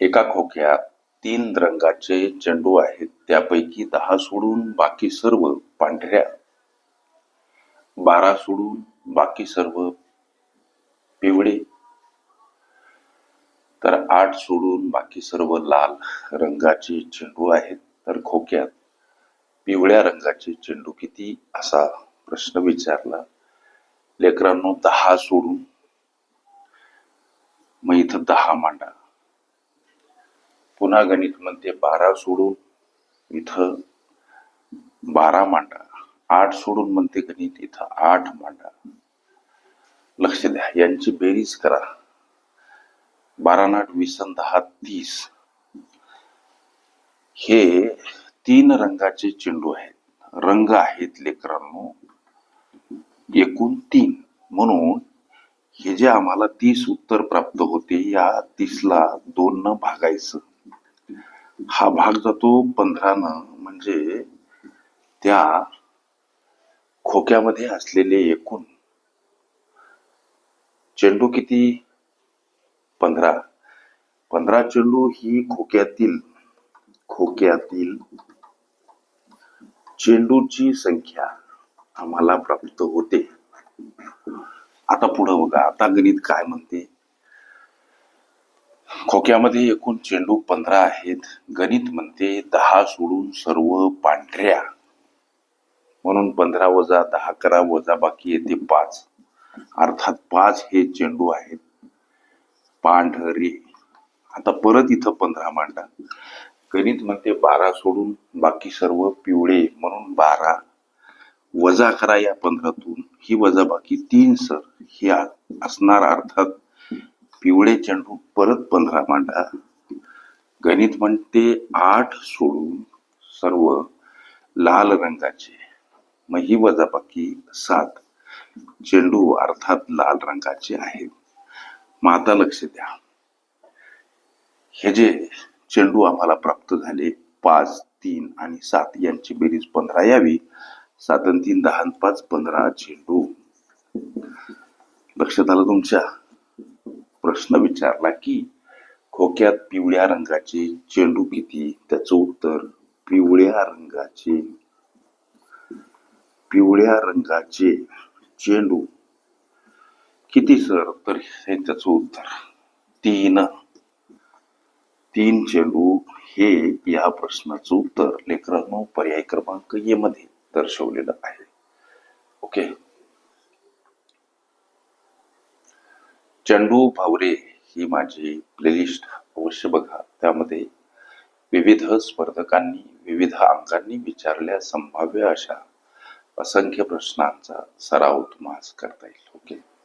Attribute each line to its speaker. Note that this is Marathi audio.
Speaker 1: एका खोक्यात तीन रंगाचे चेंडू आहेत. त्यापैकी दहा सोडून बाकी सर्व पांढऱ्या. बारा सोडून बाकी सर्व पिवळे. तर आठ सोडून बाकी सर्व लाल रंगाचे चेंडू आहेत. तर खोक्यात पिवळ्या रंगाचे चेंडू किती? असा प्रश्न विचारला. लेकरांनो दहा सोडून. मग इथं दहा मांडा. पुन्हा गणित म्हणते बारा सोडून इथं बारा मांडा. आठ सोडून म्हणते गणित इथं आठ मांडा. लक्ष द्या यांची बेरीज करा. बारा नाट वीस दहा तीस. हे तीन रंगाचे चेंडू आहेत. रंग आहेत लेकरांनो. एकूण तीन. म्हणून हे जे आम्हाला तीस उत्तर प्राप्त होते या तीसला दोन न भागायचं. हा भाग जातो पंधरानं म्हणजे त्या खोक्यामध्ये असलेले एकूण चेंडू किती? पंधरा. पंधरा चेंडू ही खोक्यातील खोक्यातील चेंडूची संख्या आम्हाला प्राप्त होते. आता पुढं बघा. आता गणित काय म्हणते? खोक्यामध्ये एकूण चेंडू पंधरा आहेत. गणित म्हणते दहा सोडून सर्व पांढऱ्या. म्हणून पंधरा वजा दहा करा वजा बाकी येते पाच. अर्थात पाच हे चेंडू आहेत. पांढरे. आता परत इथं पंधरा मांडा. गणित म्हणते बारा सोडून बाकी सर्व पिवळे. म्हणून बारा. वजा करा या पंधरातून. ही वजा बाकी तीन सर. हे असणार अर्थात पिवळे चेंडू परत पंधरा मांडा. गणित म्हणते आठ सोडून सर्व लाल रंगाचे. मग ही वजाबाकी सात. चेंडू अर्थात लाल रंगाचे आहेत. मग आता लक्ष द्या. हे जे चेंडू आम्हाला प्राप्त झाले पाच तीन आणि सात यांची बेरीज पंधरा यावी. सात आणि तीन दहा पाच पंधरा चेंडू. लक्षात आलं तुमच्या? प्रश्न विचारला की खोक्यात पिवळ्या रंगाचे चेंडू किती त्याचं उत्तर पिवळ्या रंगाचे पिवळ्या रंगाचे चेंडू. किती सर? तर हे त्याचं उत्तर. तीन. तीन चेंडू हे या प्रश्नाचं उत्तर लेकरांनो पर्याय क्रमांक ये मध्ये दर्शवलेलं आहे. ओके? चेंडू भावरे ही माझी प्लेलिस्ट अवश्य बघा. त्यामध्ये विविध स्पर्धकांनी विविध अंकांनी विचारल्या संभाव्य अशा असंख्य प्रश्नांचा सराव तुम्हाला करता येईल. ओके?